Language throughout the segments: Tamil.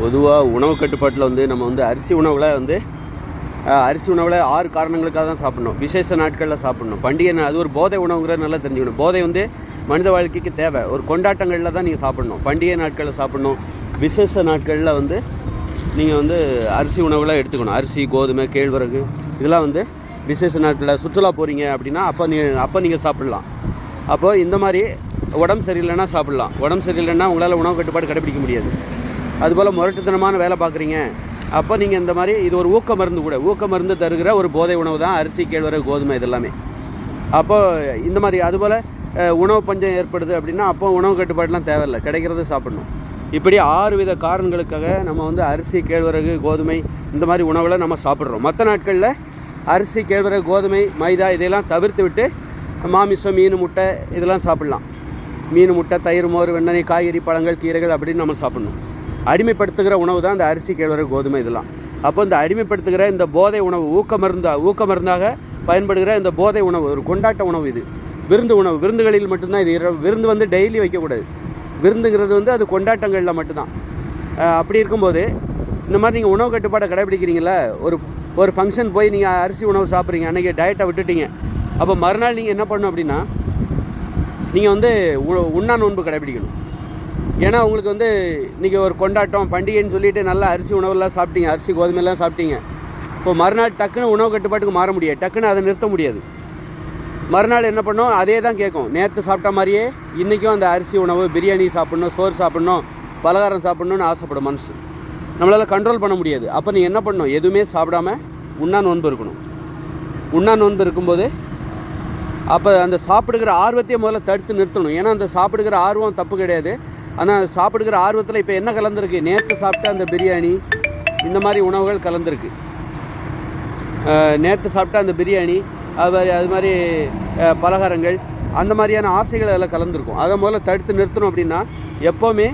பொதுவாக உணவு கட்டுப்பாட்டில் வந்து நம்ம வந்து அரிசி உணவில் வந்து அரிசி உணவில் ஆறு காரணங்களுக்காக தான் சாப்பிடணும். விசேஷ நாட்களில் சாப்பிடணும். பண்டிகை நா- அது ஒரு போதை உணவுங்கிறத நல்லா தெரிஞ்சுக்கணும். போதை வந்து மனித வாழ்க்கைக்கு தேவை. ஒரு கொண்டாட்டங்களில் தான் நீங்கள் சாப்பிடணும். பண்டிகை நாட்களில் சாப்பிடணும். விசேஷ நாட்களில் வந்து நீங்கள் வந்து அரிசி உணவுலாம் எடுத்துக்கணும். அரிசி கோதுமை கேழ்வரகு இதெல்லாம் வந்து விசேஷ நாட்களில் சுற்றுலா போகிறீங்க அப்படின்னா அப்போ நீ அப்போ நீங்கள் சாப்பிட்லாம். அப்போது இந்த மாதிரி உடம்பு சரியில்லைன்னா சாப்பிட்லாம். உடம்பு சரியில்லைன்னா உங்களால் உணவு கட்டுப்பாடு கடைபிடிக்க முடியாது. அதுபோல் முரட்டுத்தனமான வேலை பார்க்குறீங்க. அப்போ நீங்கள் இந்த மாதிரி இது ஒரு ஊக்க மருந்து கூட. ஊக்க மருந்து தருகிற ஒரு போதை உணவு தான் அரிசி கேழ்வரகு கோதுமை இதெல்லாமே. அப்போ இந்த மாதிரி அதுபோல் உணவு பஞ்சம் ஏற்படுது அப்படின்னா அப்போ உணவு கட்டுப்பாடுலாம் தேவையில்லை. கிடைக்கிறத சாப்பிடணும். இப்படி ஆறு வித காரணங்களுக்காக நம்ம வந்து அரிசி கேழ்வரகு கோதுமை இந்த மாதிரி உணவில் நம்ம சாப்பிட்றோம். மற்ற நாட்களில் அரிசி கேழ்வரகு கோதுமை மைதா இதையெல்லாம் தவிர்த்து விட்டு மாமிசம் மீன் முட்டை இதெல்லாம் சாப்பிட்லாம். மீன் முட்டை தயிர் மோர் வெண்ணெய் காய்கறி பழங்கள் கீரைகள் அப்படின்னு நம்ம சாப்பிட்ணும். அடிமைப்படுத்துகிற உணவு தான் இந்த அரிசி கேழ்வரகு கோதுமை இதெல்லாம். அப்போ இந்த அடிமைப்படுத்துகிற இந்த போதை உணவு ஊக்க மருந்தா ஊக்க மருந்தாக பயன்படுகிற இந்த போதை உணவு ஒரு கொண்டாட்ட உணவு இது. விருந்து உணவு விருந்துகளில் மட்டும்தான் இது விருந்து வந்து டெய்லி வைக்கக்கூடாது. விருந்துங்கிறது வந்து அது கொண்டாட்டங்களில் மட்டும்தான். அப்படி இருக்கும்போது இந்த மாதிரி நீங்கள் உணவு கட்டுப்பாடை கடைபிடிக்கிறீங்களா ஒரு ஒரு ஃபங்க்ஷன் போய் நீங்கள் அரிசி உணவு சாப்பிட்றீங்க அன்றைக்கி டயட்டை விட்டுட்டீங்க. அப்போ மறுநாள் நீங்கள் என்ன பண்ணணும் அப்படின்னா நீங்கள் வந்து உ- உண்ணா நோன்பு கடைபிடிக்கணும். ஏன்னா உங்களுக்கு வந்து இன்றைக்கி ஒரு கொண்டாட்டம் பண்டிகைன்னு சொல்லிட்டு நல்லா அரிசி உணவெல்லாம் சாப்பிட்டீங்க அரிசி கோதுமையெல்லாம் சாப்பிட்டீங்க. இப்போ மறுநாள் டக்குன்னு உணவு கட்டுப்பாட்டுக்கு மாற முடியாது. டக்குன்னு அதை நிறுத்த முடியாது. மறுநாள் என்ன பண்ணோம்? அதே தான் கேட்கும். நேற்று சாப்பிட்ட மாதிரியே இன்றைக்கும் அந்த அரிசி உணவு பிரியாணி சாப்பிட்ணும் சோறு சாப்பிட்ணும் பலகாரம் சாப்பிட்ணுன்னு ஆசைப்படும் மனசு. நம்மளால் கண்ட்ரோல் பண்ண முடியாது. அப்போ நீ என்ன பண்ணணும்? எதுவுமே சாப்பிடாம உண்ணா நோன்பு இருக்கணும். உண்ணா நோன்பு இருக்கும்போது அப்போ அந்த சாப்பிடுகிற ஆர்வத்தையே முதல்ல தடுத்து நிறுத்தணும். ஏன்னா அந்த சாப்பிடுகிற ஆர்வம் தப்பு கிடையாது. ஆனால் சாப்பிடுக்கிற ஆர்வத்தில் இப்போ என்ன கலந்துருக்கு? நேற்று சாப்பிட்ட அந்த பிரியாணி இந்த மாதிரி உணவுகள் கலந்துருக்கு. நேற்று சாப்பிட்ட அந்த பிரியாணி அது மாதிரி அது மாதிரி பலகாரங்கள் அந்த மாதிரியான ஆசைகள் அதில் கலந்துருக்கும். அதை முதல்ல தடுத்து நிறுத்தணும் அப்படின்னா எப்போவுமே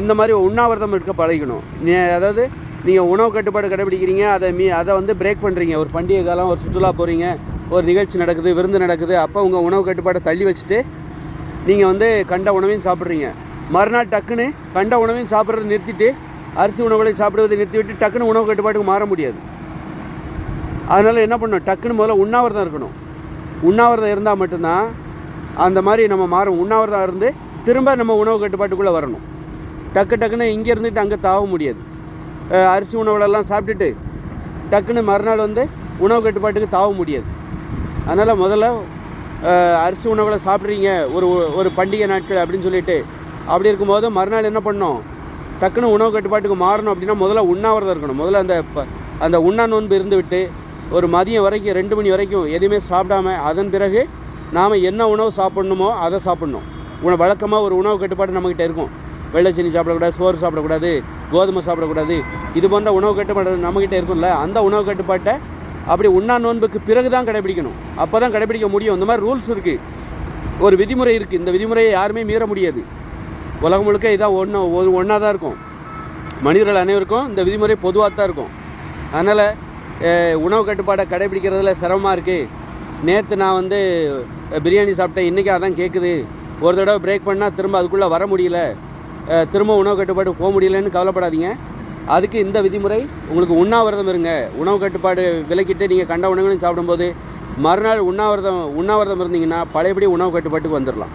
இந்த மாதிரி உண்ணாவிரதம் இருக்க பழகிக்கணும். நீ அதாவது நீங்கள் உணவு கட்டுப்பாடு கடைபிடிக்கிறீங்க அதை மீ அதை வந்து பிரேக் பண்ணுறீங்க ஒரு பண்டிகை காலம் ஒரு சுற்றுலா போகிறீங்க ஒரு நிகழ்ச்சி நடக்குது விருந்து நடக்குது அப்போ உங்கள் உணவு கட்டுப்பாடை தள்ளி வச்சுட்டு நீங்கள் வந்து கண்ட உணவையும் சாப்பிட்றீங்க. மறுநாள் டக்குன்னு கண்ட உணவையும் சாப்பிட்றதை நிறுத்திட்டு அரிசி உணவுகளை சாப்பிடுவதை நிறுத்திவிட்டு டக்குன்னு உணவு கட்டுப்பாட்டுக்கு மாற முடியாது. அதனால் என்ன பண்ணணும்? டக்குன்னு முதல்ல உண்ணாவிரதம் இருக்கணும். உண்ணாவிரதம் இருந்தால் மட்டும்தான் அந்த மாதிரி நம்ம மாறும் உண்ணாவிரதம் இருந்து திரும்ப நம்ம உணவு கட்டுப்பாட்டுக்குள்ளே வரணும். டக்கு டக்குன்னு இங்கே இருந்துட்டு அங்கே தாவ முடியாது. அரிசி உணவுகளெல்லாம் சாப்பிட்டுட்டு டக்குன்னு மறுநாள் வந்து உணவு கட்டுப்பாட்டுக்கு தாவ முடியாது. அதனால் முதல்ல அரிசி உணவுகளை சாப்பிட்றீங்க. ஒரு ஒரு பண்டிகை நாட்கள் அப்படின்னு சொல்லிட்டு அப்படி இருக்கும்போது மறுநாள் என்ன பண்ணணும் டக்குன்னு உணவு கட்டுப்பாட்டுக்கு மாறணும் அப்படின்னா முதல்ல உண்ணாவிரதம் இருக்கணும். முதல்ல அந்த அந்த உண்ணா நோன்பு இருந்துவிட்டு ஒரு மதியம் வரைக்கும் ரெண்டு மணி வரைக்கும் எதுவுமே சாப்பிடாம அதன் பிறகு நாம் என்ன உணவு சாப்பிட்ணுமோ அதை சாப்பிட்ணும். உணவு வழக்கமாக ஒரு உணவு கட்டுப்பாடு நம்மக்கிட்ட இருக்கும். வெள்ளைச்சீனி சாப்பிடக்கூடாது சோறு சாப்பிடக்கூடாது கோதுமை சாப்பிடக்கூடாது இது போன்ற உணவு கட்டுப்பாடு நம்மக்கிட்ட இருக்கும்ல அந்த உணவு கட்டுப்பாட்டை அப்படி உண்ணா நோன்புக்கு பிறகு தான் கடைபிடிக்கணும். அப்போ தான் கடைபிடிக்க முடியும். இந்த மாதிரி ரூல்ஸ் இருக்குது ஒரு விதிமுறை இருக்குது இந்த விதிமுறையை யாருமே மீற முடியாது. உலகம் முழுக்க இதான் ஒன்று ஒரு ஒன்றா தான் இருக்கும். மனிதர்கள் அனைவருக்கும் இந்த விதிமுறை பொதுவாக தான் இருக்கும். அதனால் உணவு கட்டுப்பாடை கடைபிடிக்கிறதுல சிரமமாக இருக்குது நேற்று நான் வந்து பிரியாணி சாப்பிட்டேன். இன்றைக்கி அதான் கேட்குது ஒரு தடவை பிரேக் பண்ணால் திரும்ப அதுக்குள்ளே வர முடியல. திரும்ப உணவு கட்டுப்பாடு போக முடியலன்னு கவலைப்படாதீங்க. அதுக்கு இந்த விதிமுறை உங்களுக்கு உண்ணாவிரதம் இருங்க. உணவு கட்டுப்பாடு விலக்கிட்டு நீங்கள் கண்ட உணவுகளையும் சாப்பிடும்போது மறுநாள் உண்ணாவிரதம் உண்ணாவிரதம் இருந்தீங்கன்னா பழையபடி உணவு கட்டுப்பாட்டுக்கு வந்துடலாம்